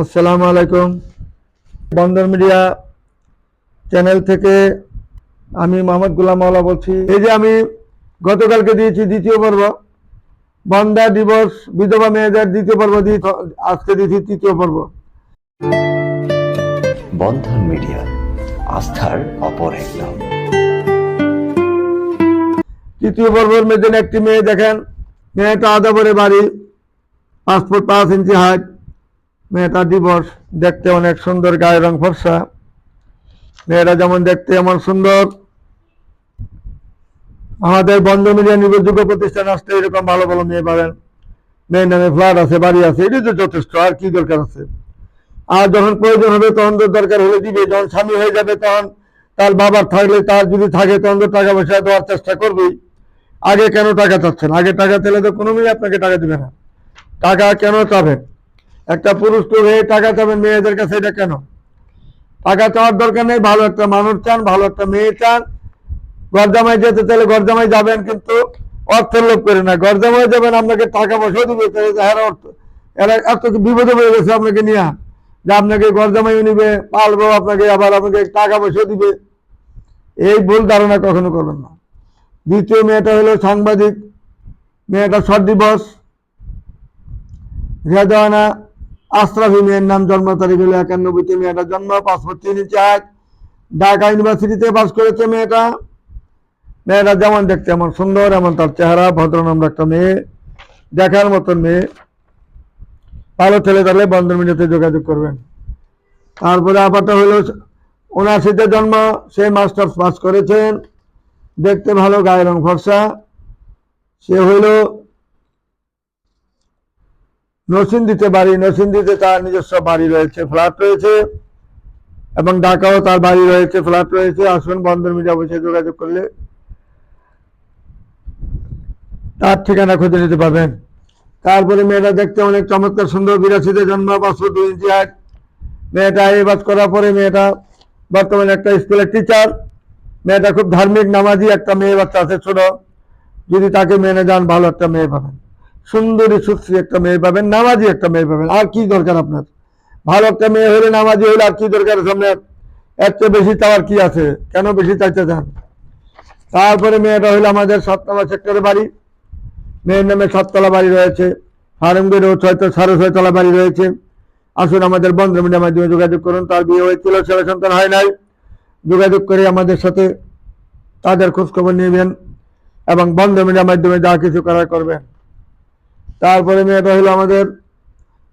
আসসালামু আলাইকুম। বন্দর মিডিয়া চ্যানেল থেকে আমি মোহাম্মদ গুলাম মাওলা বলছি। এই যে আমি গতকালকে দিয়েছি দ্বিতীয় পর্ব বন্দা দিবস বিধবা মেয়েদের দ্বিতীয় পর্ব দিয়ে আজকে দিয়েছি তৃতীয় পর্ব। বন্ধন মিডিয়া আস্থার অপর এক নাম তৃতীয় পর্বের মেয়েদের একটি মেয়ে দেখেন মেয়েটা আদাবরে বাড়ি পাসপোর্ট পাঁচ ইঞ্চি হাইট। মেয়েটা দিবস, দেখতে অনেক সুন্দর গায়ের রং ফর্সা। মেয়েরা যেমন দেখতে এমন সুন্দর। আমাদের বন্ধ মিডিয়া নির্ভরযোগ্য প্রতিষ্ঠান আসতে এরকম ভালো ভালো মেয়ে পাবেন। মেয়ের নামে ফ্ল্যাট আছে, বাড়ি আছে, এটাই তো যথেষ্ট, আর কি দরকার আছে? আর যখন প্রয়োজন হবে তখন তো দরকার হলে দিবে, যখন স্বামী হয়ে যাবে, তখন তার বাবার থাকলে, তার যদি থাকে, তখন তো টাকা পয়সা দেওয়ার চেষ্টা করবেই। আগে কেন টাকা চাচ্ছেন? আগে টাকা চাইলে তো কোনো মেয়ে আপনাকে টাকা দিবে না। টাকা কেন চাবেন একটা পুরুষ তো হয়ে টাকা চাবেন মেয়েদের কাছে, এটা কেন? টাকা চাওয়ার দরকার নেই, ভালো একটা মানুষ চান, ভালো একটা মেয়ে চান। গরজামাই যেতে চাইলে গরজামাই যাবেন, কিন্তু অর্থের লোভ করে না। গরজামাই যাবেন, আপনাকে টাকা পয়সা দিবে তাহলে অর্থ। এরা এত বিপদে পড়ে গেছে আপনাকে নিয়ে? যে আপনাকে গরজামাইও নিবে পালবো আপনাকে, আবার আপনাকে টাকা পয়সা দিবে। এই ভুল ধারণা কখনো করবেন না। দ্বিতীয় মেয়েটা হলো সাংবাদিক। মেয়েটা শট দিবস রেদানা আশরাফি মেয়ের নাম জন্ম তারিখ হলো একানব্বইতে মেয়েটার জন্ম পাসপোর্ট তিন চার ঢাকা ইউনিভার্সিটিতে পাস করেছে মেয়েটা। মেয়েটা যেমন দেখতে এমন সুন্দর, এমন তার চেহারা, ভদ্রনম্র একটা মেয়ে, দেখার মতন মেয়ে। ভালো ছেলে তাহলে বন্ধন মিডিয়াতে যোগাযোগ করবেন। তারপরে আপাতত হলো উনআশিতে জন্ম, সে মাস্টার্স পাস করেছেন। দেখতে ভালো, গায়ের রং ফর্সা। সে হইল নরসিংদীতে বাড়ি নরসিংদীতে তার নিজস্ব বাড়ি রয়েছে, ফ্ল্যাট রয়েছে, এবং ঢাকাও তার বাড়ি রয়েছে, ফ্ল্যাট রয়েছে। আসুন বন্দর মিডিয়া বসে যোগাযোগ করলে তার ঠিকানা খুঁজে নিতে পারবেন। তারপরে মেয়েটা দেখতে অনেক চমৎকার, সুন্দর, বিরাশিতে জন্ম পাঁচশো দুই ইঞ্চি হাইট। মেয়েটা এই বাস করার পরে মেয়েটা বর্তমানে একটা স্কুলের টিচার মেয়েটা খুব ধার্মিক, নামাজি একটা মেয়ে বাচ্চা আছে ছোট। যদি তাকে মেনে যান, ভালো একটা মেয়ে পাবেন। সুন্দরী, সুশ্রী একটা মেয়ে পাবেন, নামাজি একটা মেয়ে পাবেন। আর কি দরকার আপনার? ভালো একটা মেয়ে হলে নামাজি হলে আর কি দরকার আপনার এর চেয়ে বেশি চাওয়ার কি আছে? কেন বেশি চাইতে চান? তারপরে মেয়েটা হলো আমাদের সাত নম্বর সেক্টরে বাড়ি। মেয়ের নামে সাততলা বাড়ি রয়েছে। হারমগেরও ছয়তো সাড়ে ছয়তলা বাড়ি রয়েছে। আসুন আমাদের বন্ধ মিডিয়ার মাধ্যমে যোগাযোগ করুন। তার বিয়ে হয়েছিল, ছেলে সন্তান হয় নাই। যোগাযোগ করে আমাদের সাথে তাদের খোঁজখবর নেবেন এবং বন্ধ মিডিয়ার মাধ্যমে যা কিছু করার করবেন। তারপরে মেয়েটা হলো আমাদের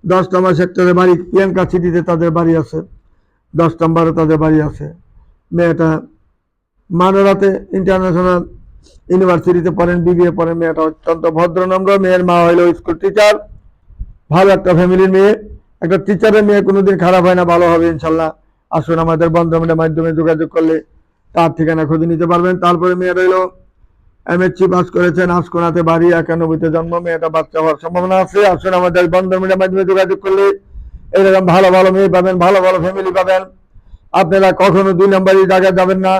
দশ নম্বর সেক্টরে বাড়ি, প্রিয়াঙ্কা সিটিতে তাদের বাড়ি আছে। দশ নম্বরে তাদের বাড়ি আছে। মেয়েটা মানোরাতে ইন্টারন্যাশনাল ইউনিভার্সিটিতে পড়েন বিবিএ পড়েন। মেয়েটা অত্যন্ত ভদ্র ভদ্রনম্র মেয়ের মা হইল স্কুল টিচার ভালো একটা ফ্যামিলির মেয়ে। একটা টিচারের মেয়ে কোনোদিন খারাপ হয় না, ভালো হবে ইনশাল্লাহ। আসুন আমাদের বন্ধমের মাধ্যমে যোগাযোগ করলে তার ঠিকানা খুঁজে নিতে পারবেন। তারপরে মেয়ে রইল এমএসসি পাস করেছেন আসকোনাতে বাড়ি একানব্বইতে জন্ম, মেয়েটা বাচ্চা হওয়ার সম্ভাবনা আছে। আসুন আমাদের বন্ধমের মাধ্যমে যোগাযোগ করলে এরকম ভালো ভালো মেয়ে পাবেন, ভালো ভালো ফ্যামিলি পাবেন। আপনারা কখনো দুই নম্বরই জায়গায় যাবেন না,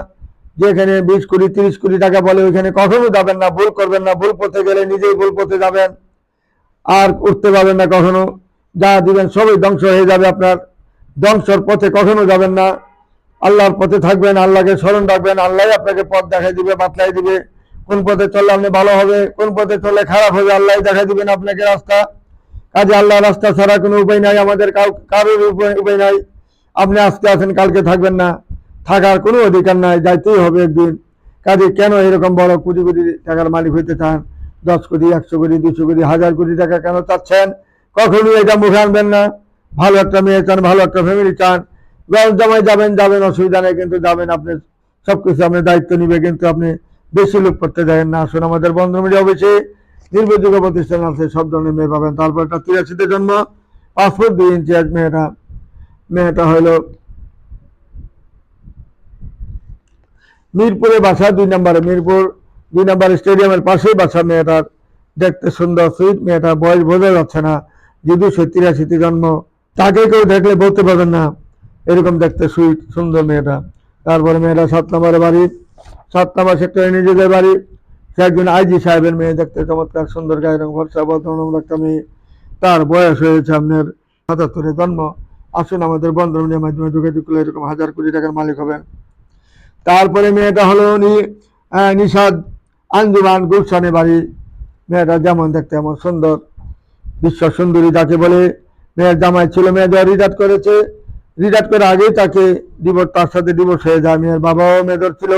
যেখানে বিশ কোটি, তিরিশ কোটি টাকা বলে, ওইখানে কখনো যাবেন না, ভুল করবেন না, ভুল পথে গেলে নিজেই ভুল পথে যাবেন। আর উঠতে পারবেন না কখনো। যা দিবেন, সবই ধ্বংস হয়ে যাবে আপনার। ধ্বংসর পথে কখনো যাবেন না। আল্লাহর পথে থাকবেন, আল্লাহকে স্মরণ রাখবেন আল্লাহ আপনাকে পথ দেখাই দিবে বাতলাই দিবে। কোন পথে চললে আপনি ভালো হবে, কোন পথে চললে খারাপ হবে আল্লাহ দেখাই দিবেন আপনাকে রাস্তা। কাজে আল্লাহ রাস্তা ছাড়া কোনো উপায় নাই, আমাদের কারোর উপায় নাই। আপনি আজকে আছেন, কালকে থাকবেন না। থাকার কোনো অধিকার নাই, যাইতেই হবে একদিন। কাজে কেন এরকম বড় কোটি কোটি টাকার মালিক হইতে চান? দশ কোটি, একশো কোটি, দুশো কোটি, হাজার কোটি টাকা কেন চাচ্ছেন? কখনোই এটা মুখে আনবেন না। ভালো একটা মেয়ে চান, ভালো একটা ফ্যামিলি চান। গরম জামাই যাবেন যাবেন, অসুবিধা নেই, কিন্তু যাবেন আপনি। সবকিছু আপনি দায়িত্ব নিবে, কিন্তু আপনি বেশি লোক করতে যাবেন না। আসুন আমাদের বন্ধ মিডিয়া অফিসে নির্ভরযোগ্য প্রতিষ্ঠান আছে, সব ধরনের মেয়ে পাবেন। তারপর একটা তিরাশিতে জন্ম পাসপোর্ট দুই ইঞ্চি এক মেয়েটা। মেয়েটা হলো মিরপুরে বাসা, দুই নম্বরে মিরপুর, দুই নম্বর স্টেডিয়ামের পাশেই বাসা মেয়েটার। দেখতে সুন্দর, সুইট মেয়েটা, বয়স বোঝা যাচ্ছে না। যদি সে তিরাশিতে জন্ম, তাকে কেউ দেখলে বলতে পারবেন না। এরকম দেখতে সুইট, সুন্দর মেয়েটা। তারপরে মেয়েটা সাত নম্বরে বাড়ি। সাত নম্বর সেক্টরে নিজেদের বাড়ি। সে একজন আইজি সাহেবের মেয়ে দেখতে চমৎকার, সুন্দর গায়ের রং ভরসা বর্তমান একটা মেয়ে। তার বয়স হয়েছে আপনার সাতাত্তরে জন্ম। আসুন আমাদের বন্ধন মিডিয়ার মাধ্যমে যোগাযোগ করলে এরকম হাজার কোটি টাকার মালিক হবেন। তারপরে মেয়েটা হলো উনি নিশাদ আঞ্জুমান গুলশানে বাড়ি। মেয়েটা যেমন দেখতে এমন সুন্দর। বিশ্ব সুন্দরী যাকে বলে, মেয়ের জামাই ছিল, মেয়ে যা রিটায়ার করেছে। রিটায়ার করে আগেই তাকে ডিভোর্স তার সাথে ডিভোর্স হয়ে যায়। মেয়ের বাবাও মেয়েদের ছিল।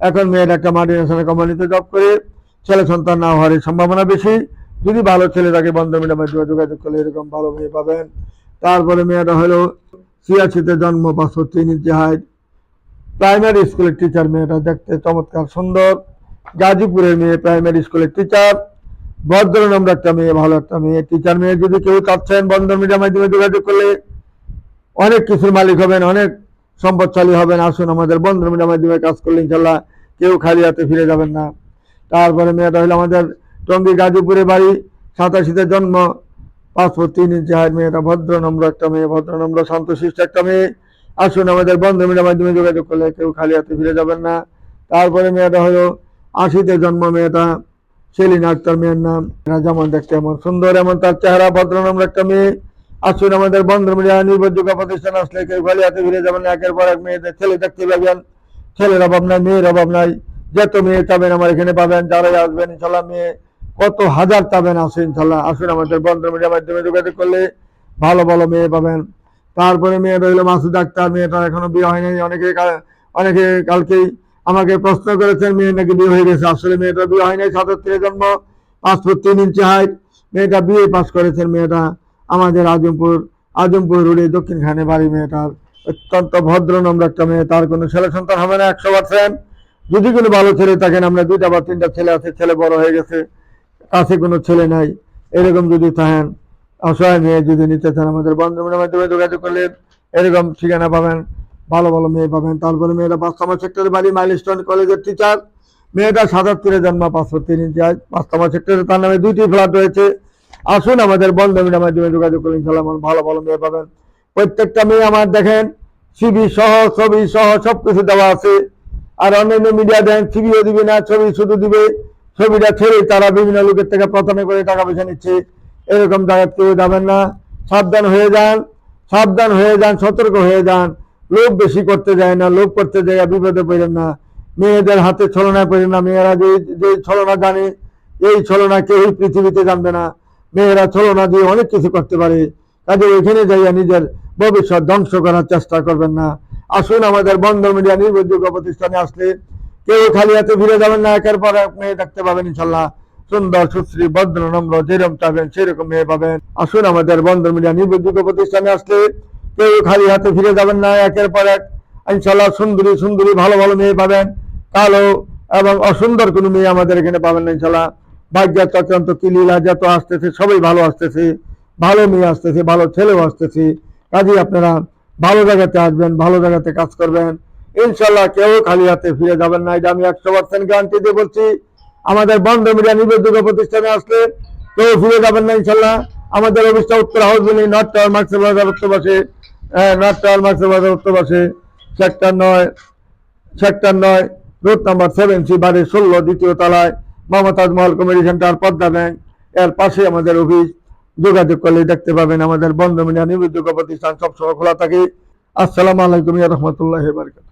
এখন মেয়ের একটা মাল্টিনেশনাল কোম্পানিতে জব করে, ছেলে সন্তান না হওয়ার সম্ভাবনা বেশি। যদি ভালো ছেলে তাকে বন্ধ মিডিয়ার মাধ্যমে যোগাযোগ করলে এরকম ভালো মেয়ে পাবেন। তারপরে মেয়েটা হলো ছিয়াশিতে জন্ম পাঁচশো তিন ইঞ্চি হাইট প্রাইমারি স্কুলের টিচার মেয়েটা দেখতে চমৎকার সুন্দর। গাজীপুরের মেয়ে প্রাইমারি স্কুলের টিচার ভদ্র নম্র একটা মেয়ে, ভালো একটা মেয়ে। টিচার মেয়ে যদি কেউ চাচ্ছেন বন্ধন মিডিয়ার মাধ্যমে যোগাযোগ করলে, অনেক কিছুর মালিক হবেন, অনেক সম্পদশালী হবেন, আসুন আমাদের বন্ধন মিডিয়ার মাধ্যমে কাজ করলে ইনশাল্লাহ কেউ খালি হাতে ফিরে যাবেন না। তারপরে মেয়েটা হলো আমাদের টঙ্গী গাজীপুরে বাড়ি, সাতাশিতে জন্ম, পাসপোর্ট তিন ইঞ্চি হাইট, মেয়েটা ভদ্র, নম্র একটা মেয়ে, ভদ্র, নম্র শান্তশিষ্ট একটা মেয়ে। আসুন আমাদের বন্ধন মিডিয়ার মাধ্যমে যোগাযোগ করলে কেউ খালি হাতে ফিরে যাবেন না। তারপরে মেয়েটা হলো আশিতে জন্ম, মেয়েটা সেলিনা আক্তার, মেয়ের নাম। যেমন দেখতে এমন সুন্দর, এমন তার চেহারা, ভদ্র, নম্র একটা মেয়ে। আসুন আমাদের বন্ধ মিডিয়া নির্ভরযোগ্য প্রতিষ্ঠান আসলে কেউ খালি হাতে ফিরে যাবেন একের পর এক মেয়েদের ছেলে দেখতে পাবেন। ছেলের অভাব নাই, মেয়ের অভাব নাই। যত মেয়ে চাবেন আমার এখানে পাবেন, যারাই আসবেন, ইনশাল্লাহ মেয়ে কত হাজার চাবেন আসুন ইনশাল্লাহ। আসুন আমাদের বন্ধ মিডিয়ার মাধ্যমে যোগাযোগ করলে ভালো ভালো মেয়ে পাবেন। তারপরে মেয়েটা হলো মাসুদ আক্তার মেয়েটা এখনও বিয়ে হয়নি অনেকে অনেকে কালকেই আমাকে প্রশ্ন করেছেন মেয়ে নাকি বিয়ে হয়ে গেছে। আসলে মেয়েটা বিয়ে হয়নি সাতাত্তরে জন্ম, পাঁচ ফুট তিন ইঞ্চি হাইট মেয়েটা বিয়ে পাস করেছেন, মেয়েটা আমাদের আজমপুর আজমপুর রোডে দক্ষিণখানে বাড়ি মেয়েটার অত্যন্ত ভদ্র, নম্র একটা মেয়ে। তার কোনো ছেলে সন্তান হবে না, একশো পার্সেন্ট। যদি কোনো ভালো ছেলে থাকেন আমরা দুইটা বা তিনটা ছেলে আছে, ছেলে বড় হয়ে গেছে, কাছে কোনো ছেলে নাই। এরকম যদি থাকেন, অসহায় মেয়ে যদি নিতে চান, আমাদের বন্ধুদের মাধ্যমে যোগাযোগ করলে এরকম ঠিকানা পাবেন, ভালো ভালো মেয়ে পাবেন। তারপরে মেয়েটা পাঁচতমা সেক্টরে বাড়ি মাইলস্টোন কলেজের টিচার মেয়েটা সাতাত্তরে জন্ম, পাঁচশো তিন ইঞ্চি পাঁচতমা সেক্টরে তার নামে দুইটি ফ্ল্যাট রয়েছে। আসুন আমাদের বন্ধুদের মাধ্যমে যোগাযোগ করলে ইনশাল্লাহ ভালো ভালো মেয়ে পাবেন। প্রত্যেকটা মেয়ে আমার দেখেন সিবি সহ, ছবি সহ সব কিছু দেওয়া আছে। আর অন্যান্য মিডিয়া দেন সিবিও দিবে না, ছবি শুধু দিবে। ছবিটা ছেড়ে তারা বিভিন্ন লোকের থেকে প্রথমে করে টাকা পয়সা নিচ্ছে। এরকম জায়গা কেউ যাবেন না। সাবধান হয়ে যান, সাবধান হয়ে যান, সতর্ক হয়ে যান। লোক বেশি করতে যায় না লোক করতে যায় বিপদে পড়েন না। মেয়েদের হাতে ছলনায় পড়েন না, মেয়েরা যে যে ছলনা জানে, এই ছলনা কেউই পৃথিবীতে জানবে না। মেয়েরা ছলনা দিয়ে অনেক কিছু করতে পারে। কাজে ওইখানে যাইয়া নিজের ভবিষ্যৎ ধ্বংস করার চেষ্টা করবেন না। আসুন আমাদের বন্ধ মিডিয়া নির্ভরযোগ্য প্রতিষ্ঠানে আসলে কেউ খালি হাতে ফিরে যাবেন না, একের পর এক মেয়ে দেখতে পাবেন ইনশাল্লাহ। সুন্দর, সুশ্রী, ভদ্র, নম্র যেরকম চাবেন সেরকম মেয়ে পাবেন। আসুন আমাদের বন্ধ মিডিয়া নির্ভরযোগ্য প্রতিষ্ঠানে আসলে কেউ খালি হাতে ফিরে যাবেন না, একের পর এক ইনশাল্লাহ সুন্দরী সুন্দরী, ভালো ভালো মেয়ে পাবেন। কালো এবং অসুন্দর কোনো মেয়ে আমাদের এখানে পাবেন না ইনশাল্লাহ। ভাগ্যের চক্রান্ত কি লীলা যত আসতেছে, সবাই ভালো আসতেছে, ভালো মেয়ে আসতেছে, ভালো ছেলেও আসতেছে। কাজেই আপনারা ভালো জায়গাতে আসবেন, ভালো জায়গাতে কাজ করবেন। ইনশাল্লাহ কেউ খালি হাতে ফিরে যাবেন না। এটা আমি একশো পার্সেন্ট গ্যারান্টি দিয়ে বলছি, আমাদের বন্ধ মিডিয়া নিবেদিত প্রতিষ্ঠানে আসলে কেউ ফিরে যাবেন না ইনশাল্লাহ আমাদের অফিসটা উত্তর হাউস বিল্ডিং নর্থ টাওয়ার মার্কসের বাজার উত্তর পাশে নর্থ টাওয়ার মার্কসের বাজার উত্তর পাশে, সেক্টর নয় সেক্টর নয়, রোড নাম্বার সেভেন সি বাড়ির ষোলো, দ্বিতীয় তলায় Mohammad Taj Mahal committee centre Padma bank. এর পাশে আমাদের অফিস। যোগাযোগ করলে দেখতে পাবেন আমাদের বন্ধ মিডিয়া নির্ভরযোগ্য প্রতিষ্ঠান। সবসময় খোলা থাকে। আসসালামু আলাইকুম রহমতুল্লাহ বারকাত